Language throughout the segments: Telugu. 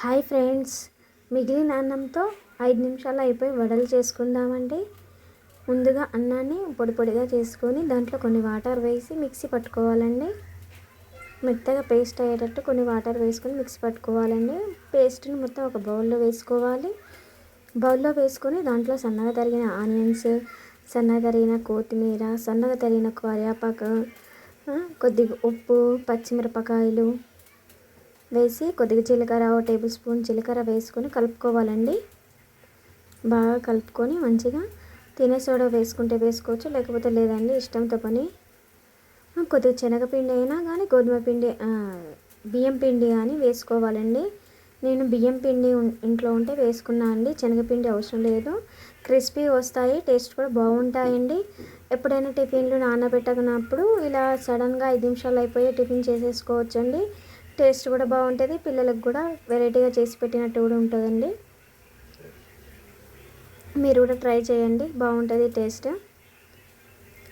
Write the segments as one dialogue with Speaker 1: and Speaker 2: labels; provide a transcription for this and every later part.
Speaker 1: Hi friends. మిగిలిన అన్నంతో ఐదు నిమిషాలు అయిపోయి వడలు చేసుకుందామండి. ముందుగా అన్నాన్ని పొడి పొడిగా చేసుకొని దాంట్లో కొన్ని వాటర్ వేసి మిక్సీ పట్టుకోవాలండి. మెత్తగా పేస్ట్ అయ్యేటట్టు కొన్ని వాటర్ వేసుకొని మిక్సీ పట్టుకోవాలండి. పేస్ట్ని మొత్తం ఒక బౌల్లో వేసుకోవాలి. బౌల్లో వేసుకొని దాంట్లో సన్నగా తరిగిన ఆనియన్స్ సన్నగా తరిగిన కొత్తిమీర సన్నగా తరిగిన కరివేపాకు కొద్దిగా ఉప్పు పచ్చిమిరపకాయలు వేసి కొద్దిగా జీలకర్ర ఒక టేబుల్ స్పూన్ జీలకర్ర వేసుకొని కలుపుకోవాలండి. బాగా కలుపుకొని మంచిగా తినే సోడా వేసుకుంటే వేసుకోవచ్చు లేకపోతే లేదండి ఇష్టంతో పని. కొద్దిగా శనగపిండి అయినా కానీ గోధుమ పిండి బియ్యం పిండి కానీ వేసుకోవాలండి. నేను బియ్యం పిండి ఇంట్లో ఉంటే వేసుకున్నా అండి శనగపిండి అవసరం లేదు. క్రిస్పీ వస్తాయి టేస్ట్ కూడా బాగుంటాయండి. ఎప్పుడైనా టిఫిన్లు నానబెట్టకున్నప్పుడు ఇలా సడన్గా ఐదు నిమిషాలు అయిపోయి టిఫిన్ చేసేసుకోవచ్చండి. టేస్ట్ కూడా బాగుంటుంది. పిల్లలకు కూడా వెరైటీగా చేసి పెట్టినట్టు కూడా ఉంటుందండి. మీరు కూడా ట్రై చేయండి. బాగుంటుంది టేస్ట్.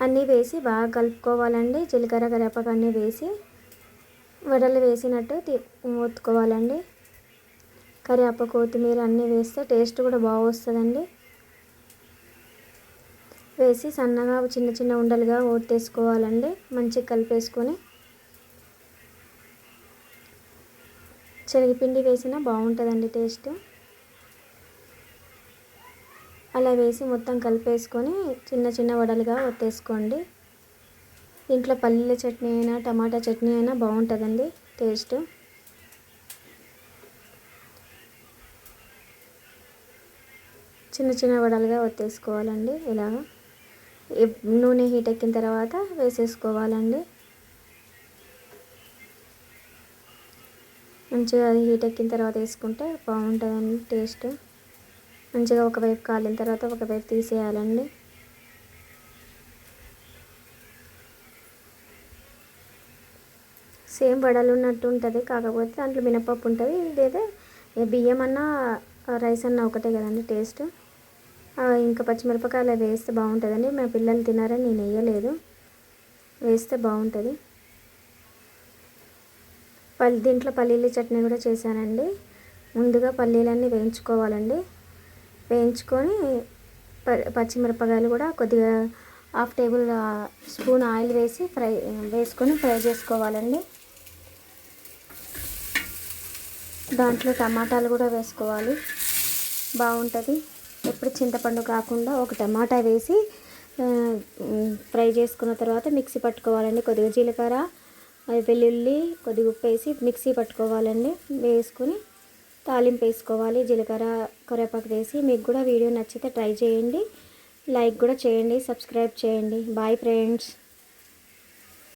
Speaker 1: అన్నీ వేసి బాగా కలుపుకోవాలండి. జీలకర్ర కరివేపాకు అన్నీ వేసి వడలు వేసినట్టు ఒత్తుకోవాలండి. కరివేపాకు కొత్తిమీర అన్నీ వేస్తే టేస్ట్ కూడా బాగా వస్తుందండి. వేసి సన్నగా చిన్న చిన్న ఉండలుగా ఓతేసుకోవాలండి మంచిగా కలిపేసుకొని శనగపిండి వేసినా బాగుంటుందండి టేస్ట్. అలా వేసి మొత్తం కలిపేసుకొని చిన్న చిన్న వడలుగా ఒత్తేసుకోండి. ఇంట్లో పల్లీల చట్నీ అయినా టమాటా చట్నీ అయినా బాగుంటుందండి టేస్ట్. చిన్న చిన్న వడలుగా ఒత్తేసుకోవాలండి ఇలాగ. నూనె హీట్ ఎక్కిన తర్వాత వేసేసుకోవాలండి. మంచిగా అది హీట్ ఎక్కిన తర్వాత వేసుకుంటే బాగుంటుందండి టేస్ట్. మంచిగా ఒకవైపు కాలిన తర్వాత ఒకవైపు తీసేయాలండి. సేమ్ వడలు ఉన్నట్టు ఉంటుంది కాకపోతే దాంట్లో మినపప్పు ఉంటుంది ఇదైతే బియ్యం అన్నా రైస్ అన్న ఒకటే కదండి టేస్ట్. ఇంకా పచ్చిమిరపకాయలు వేస్తే బాగుంటుందండి. మా పిల్లలు తినారని నేను వేయలేదు. వేస్తే బాగుంటుంది. పల్లి దీంట్లో పల్లీల చట్నీ కూడా చేశానండి. ముందుగా పల్లీలన్నీ వేయించుకోవాలండి. వేయించుకొని ప పచ్చిమిరపకాయలు కూడా కొద్దిగా హాఫ్ టేబుల్ స్పూన్ ఆయిల్ వేసి ఫ్రై వేసుకొని ఫ్రై చేసుకోవాలండి. దాంట్లో టమాటాలు కూడా వేసుకోవాలి. బాగుంటుంది. ఎప్పుడు చింతపండు కాకుండా ఒక టమాటా వేసి ఫ్రై చేసుకున్న తర్వాత మిక్సీ పట్టుకోవాలండి. కొద్దిగా జీలకర్ర అది వెల్లుల్లి కొద్దిగా ఉప్పు వేసి మిక్సీ పట్టుకోవాలండి. వేసుకొని తాలింపు వేసుకోవాలి జీలకర్ర కరివేపాకు వేసి. మీకు కూడా వీడియో నచ్చితే ట్రై చేయండి. లైక్ కూడా చేయండి సబ్స్క్రైబ్ చేయండి. Bye friends.